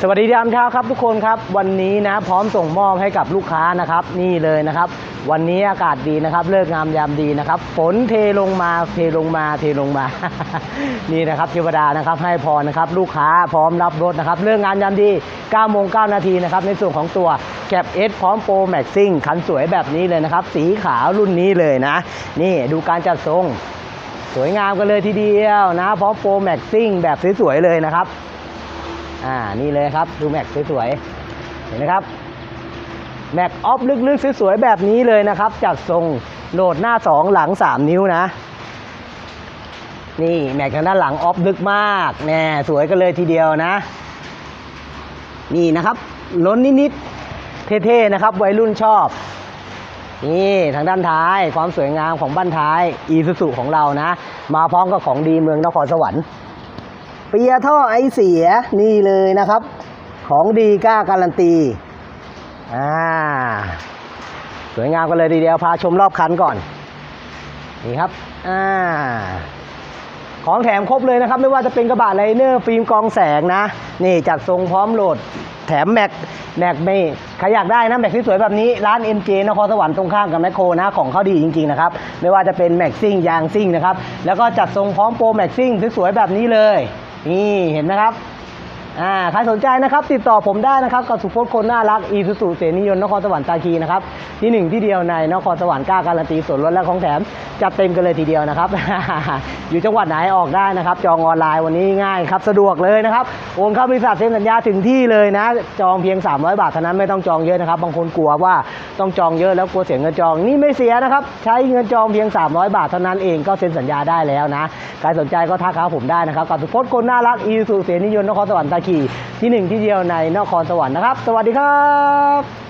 สวัสดียามเช้าครับทุกคนครับ วันนี้นะพร้อมส่งมอบให้กับลูกค้านะครับ นี่เลยนะครับ วันนี้อากาศดีนะครับ เลิกงามยามดีนะครับฝนเทลงมาเทลงมาเทลงมา นี่นะครับเทวดานะครับ ให้พรนะครับ ลูกค้าพร้อมรับรถนะครับ เลิกงามยามดี9โมง9นาทีนะครับ ในส่วนของตัวแคปเอสพร้อมโปรแม็กซิ่งคันสวยแบบนี้เลยนะครับ สีขาวรุ่นนี้เลยนะ นี่ดูการจัดทรง สวยงามกันเลยทีเดียวนะพร้อมโปรแม็กซิ่งแบบสวยๆเลยนะครับ อ่านี่เลยครับดูแม็กสวยๆเห็นไหมครับแม็กออฟลึกๆสวยๆแบบนี้เลยนะครับ จัดทรงโหลดหน้า 2 หลัง 3 นิ้วนะ นี่แม็กทางด้านหลังออฟลึกมากแน่สวยกันเลยทีเดียวนะ นี่นะครับล้นนิดๆเท่ๆนะครับ วัยรุ่นชอบ นี่ทางด้านท้ายความสวยงามของบ้านท้ายอีซูซูของเรานะ มาพร้อมกับของดีเมืองนครสวรรค์ เปียท่อไอเสียนี่เลยนะครับ ของดีกล้าการันตีอ่าสวยงามกันเลยทีเดียวพาชมรอบคันก่อน นี่ครับอ่าของแถมครบเลยนะครับ ไม่ว่าจะเป็นกระบะไลเนอร์ฟิล์มกองแสงนะ นี่จัดทรงพร้อมโหลด แถมแม็กแม็กไม่ใครอยากได้นะแม็กที่สวยแบบนี้ ร้าน MJ นครสวรรค์ตรงข้ามกับแมคโครนะ ของเขาดีจริง ๆ นะครับ ไม่ว่าจะเป็นแม็กซิ่งยางซิ่งนะครับ แล้วก็จัดทรงพร้อมโปรแม็กซิ่งสวยๆแบบนี้เลย นี่เห็นไหมครับ อ่าใครสนใจนะครับ ติดต่อผมได้นะครับ กับสุพจน์คนน่ารักอีสุสุเสนียนนครสวรรค์ตาคีนะครับ ที่หนึ่งที่เดียวในนครสวรรค์กล้าการันตีส่วนลดและของแถมจัดเต็มกันเลยทีเดียวนะครับ อยู่จังหวัดไหนออกได้นะครับ จองออนไลน์วันนี้ง่ายครับสะดวกเลยนะครับโอนเข้าบริษัทเซ็นสัญญาถึงที่เลยนะ จองเพียง 300 บาทเท่านั้นไม่ต้องจองเยอะนะครับ บางคนกลัวว่าต้องจองเยอะแล้วกลัวเสียเงินจองนี่ไม่เสียนะครับใช้เงินจองเพียง 300 บาทเท่านั้นเองก็เซ็นสัญญาได้แล้วนะใครสนใจก็ทักหาผมได้นะครับกับสุพจน์คนน่ารักอีสุสุเสนียนนครสวรรค์ตาคีที่หนึ่งที่เดียวในนครสวรรค์นะครับ สวัสดีครับ